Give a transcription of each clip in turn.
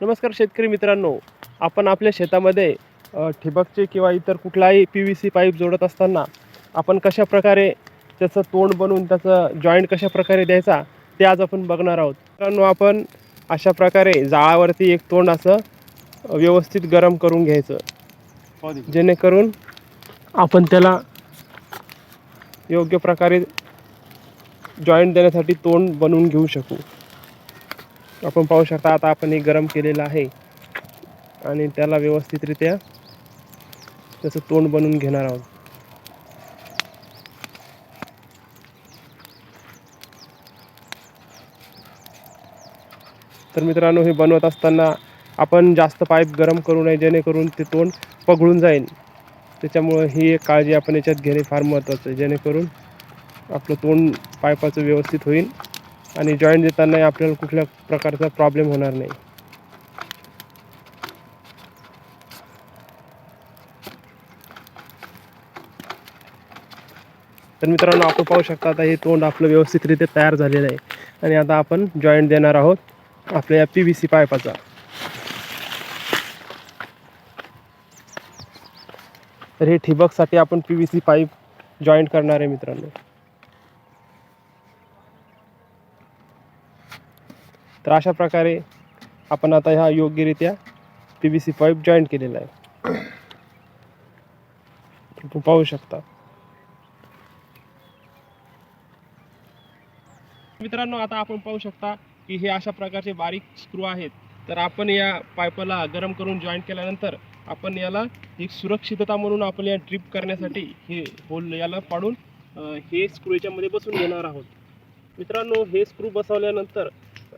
नमस्कार शेतकरी मित्रांनो आपण आपल्या शेतामध्ये ठिबकचे किंवा इतर कुठलाही पी व्ही सी पाईप जोडत असताना आपण कशा प्रकारे त्याचं तोंड बनवून त्याचं जॉईंट कशा प्रकारे द्यायचा ते आज आपण बघणार आहोत. मित्रांनो आपण अशा प्रकारे जाळावरती एक तोंड असं व्यवस्थित गरम करून घ्यायचं. जेणेकरून आपण त्याला योग्य प्रकारे जॉईंट देण्यासाठी तोंड बनवून घेऊ शकू. आपण पाहू शकता आता आपण हे गरम केलेलं आहे. आणि त्याला व्यवस्थितरित्या त्याचं तोंड बनवून घेणार आहोत. तर मित्रांनो हे बनवत असताना आपण जास्त पाईप गरम करू नये जेणेकरून ते तोंड पगळून जाईल. त्याच्यामुळं ही एक काळजी आपण याच्यात घेणे फार महत्त्वाचं आहे जेणेकरून आपलं तोंड पाईपाचं व्यवस्थित होईल. आणि जॉईंट देतानाही आपल्याला कुठल्या प्रकारचा प्रॉब्लेम होणार नाही. तर मित्रांनो आपण पाहू शकता आता हे तोंड आपलं व्यवस्थितरित्या तयार झालेलं आहे. आणि आता आपण जॉईंट देणार आहोत आपल्या या पी व्ही सी पाईपाचा तर हे ठिबकसाठी आपण P V C pipe joint करणार आहे मित्रांनो. तर अशा प्रकारे आपण आता ह्या योग्यरित्या P V C pipe joint केलेला आहे. तुम्ही पाहू शकता. मित्रांनो आता आपण पाहू शकता की हे अशा प्रकारचे बारीक स्क्रू आहेत. तर आपण या पाईपाला गरम करून जॉईंट केल्यानंतर आपण याला एक सुरक्षितता म्हणून आपण या ट्रिप करण्यासाठी हे होल याला पाडून हे स्क्रू याच्यामध्ये बसून घेणार आहोत. मित्रांनो हे स्क्रू बसवल्यानंतर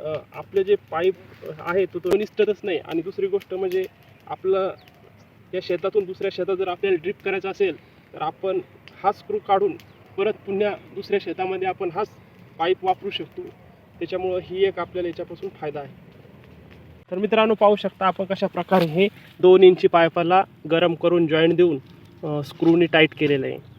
आपले जे पाईप आहे तो तो निसटतच नाही. आणि दुसरी गोष्ट म्हणजे आपलं या शेतातून दुसऱ्या शेतात जर आपल्याला ड्रिप करायचं असेल तर आपण हा स्क्रू काढून परत पुन्हा दुसऱ्या शेतामध्ये आपण हाच पाईप वापरू शकतो. त्याच्यामुळं ही एक आपल्याला याच्यापासून फायदा आहे. तर मित्रांनो पाहू शकता आपण कशा प्रकारे हे दोन इंची पाईपाला गरम करून जॉईंट देऊन स्क्रूनी टाईट केलेलं आहे.